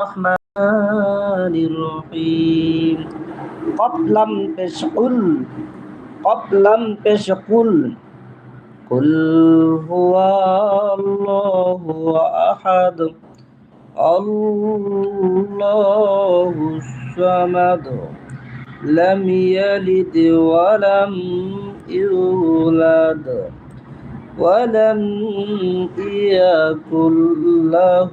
الرحمن الرحيم قبلا تشقل قبلا تشقل قل هو الله أحد الله الصمد لم يلد ولم يولد ولم يكن له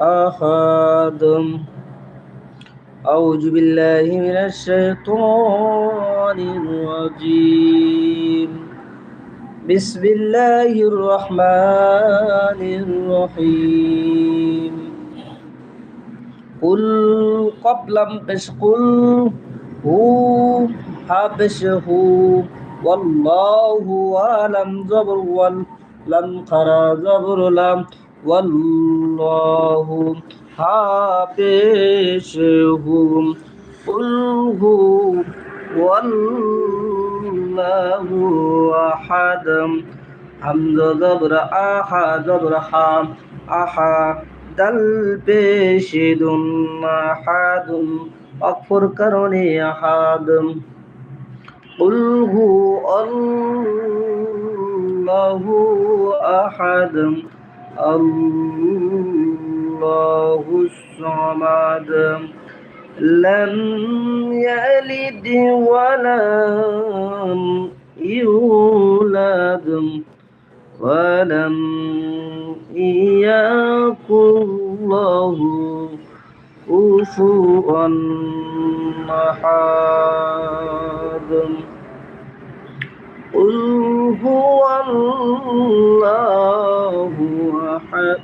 أحد أعوذ بالله من الشيطان الرجيم بسم الله الرحمن الرحيم قل قبل قش قل هو حبشه والله ولم زبر ولم قرى زبر لم والله حافظهم قل هو والله أحد حمد زبر أحا زبر حام أحا دل بشد أحد أكفر كرني أحد قل هو الله أحد الله الصمد لم يلد ولم يولد ولم يكن له كفوا أحد. قل هو الله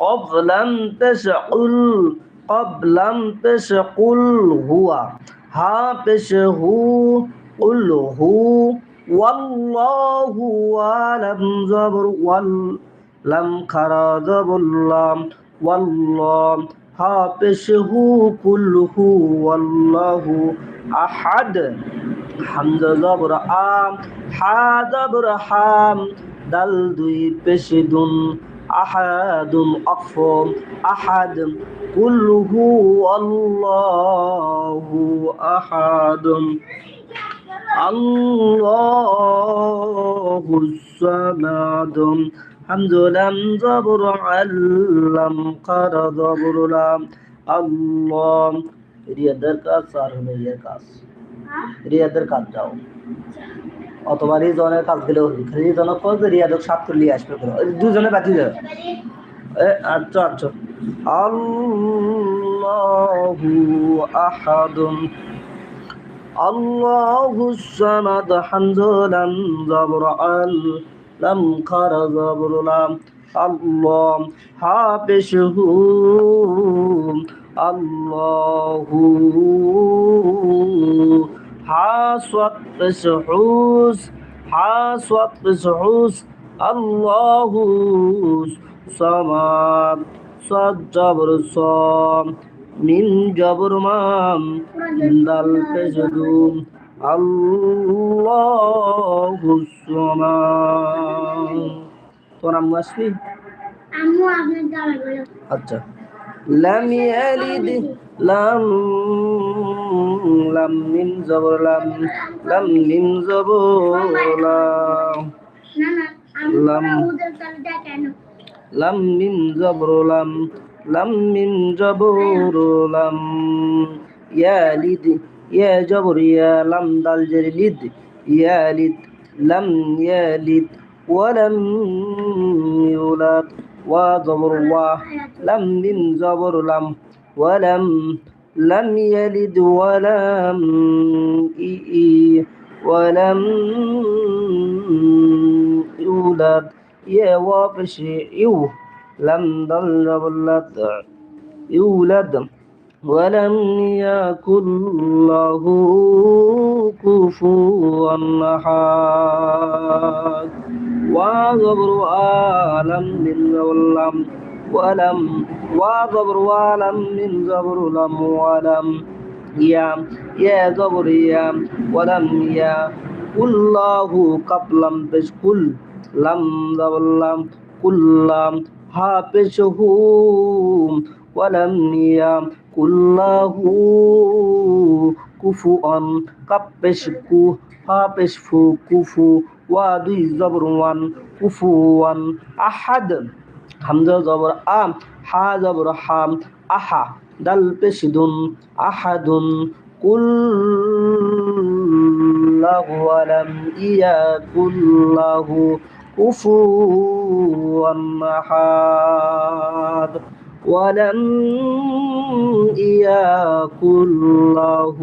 قبلا تشقل قبلا تشقل هو ها تشه قل هو والله ولم زبر ولم خرا زبر لام والله ها تشه كله والله أحد হামজা জবর আম হা জবর হাম দাল দুই পেশে দুন আহাদুন অফম আহাদ কুল্লুহু আল্লাহু আহাদুন আল্লাহু সামাদুন হামজুলাম জবর আল্লাম কার জবরুলাম আল্লাহ। রিয়াদের কাজ আর হলো ইয়ের কাজ রিয়াদের কাজ যাও। অথবা রিজনের কাজ গেলেও রিজনক কজ রিয়াদক সাতর লিয়ে আসবে করো। দুজনে বাকি যাবে আচ্ছা আচ্ছা। আল্লাহু আহাদুন। আল্লাহু সামাদ হামজুলাম জবর আল লাম খারা জবর লাম আল্লাহ হাফিজহু আল্লাহু হাসওয়াত বিসহুস হাসওয়াত বিসহুস আল্লাহু সামাদ সাদ জবর সাম মিম জবর মাম দাল পেজদুম আল্লাহু সামাদ। তোর আম্মু আসবি? আম্মু আপনার দাঁড়াবে আচ্ছা। লাম ইয়ালিদ লাম লাম মিম জবর লাম লাম মিম জবর লাম না না লাম। আম্মু ওদের তালটা কেন লাম মিম জবর লাম লাম মিম জবর লাম ইয়ালিদ ইয়া জবর ইয়া লাম দাল জের লিদ ইয়ালিদ লাম ইয়ালিদ ولم يولد وزبر وا لم من زبر لم ولم لم يلد ولم ولم يولد. يا وابش يو لم جبلت يولد. ولم يكن له كفوا أحد. وغبر آلم من ولم ولم وضبر ولم من زبر لم ولم يا يا زبر يا ولم يا الله قبلم بش كل لم زبر لم كلم حابشهم ولم يا كله كفوا قبش كو حابش فو كفو وادي زبر وان كفوا أحد হামজা জবর আম হা জবর হাম আহা দাল পেশিদুন আহাদুন কুল্লাহু আলাম ইয়াকুল্লাহু কুফুয়ান আহাদ ولم يكن له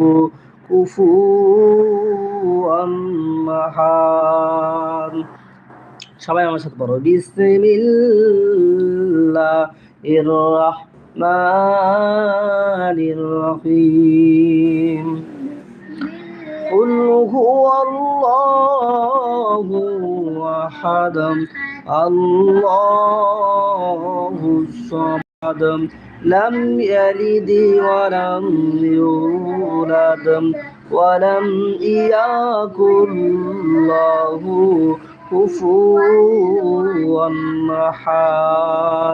كفوا আহাদ সবাই আমার সাথে পড়ো বিসমিল্লাহির الرحمن الرحيم. قل هو الله أحد. الله الصمد. لم يلد ولم يولد ولم يكن الله كفوا أحد.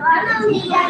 Mana?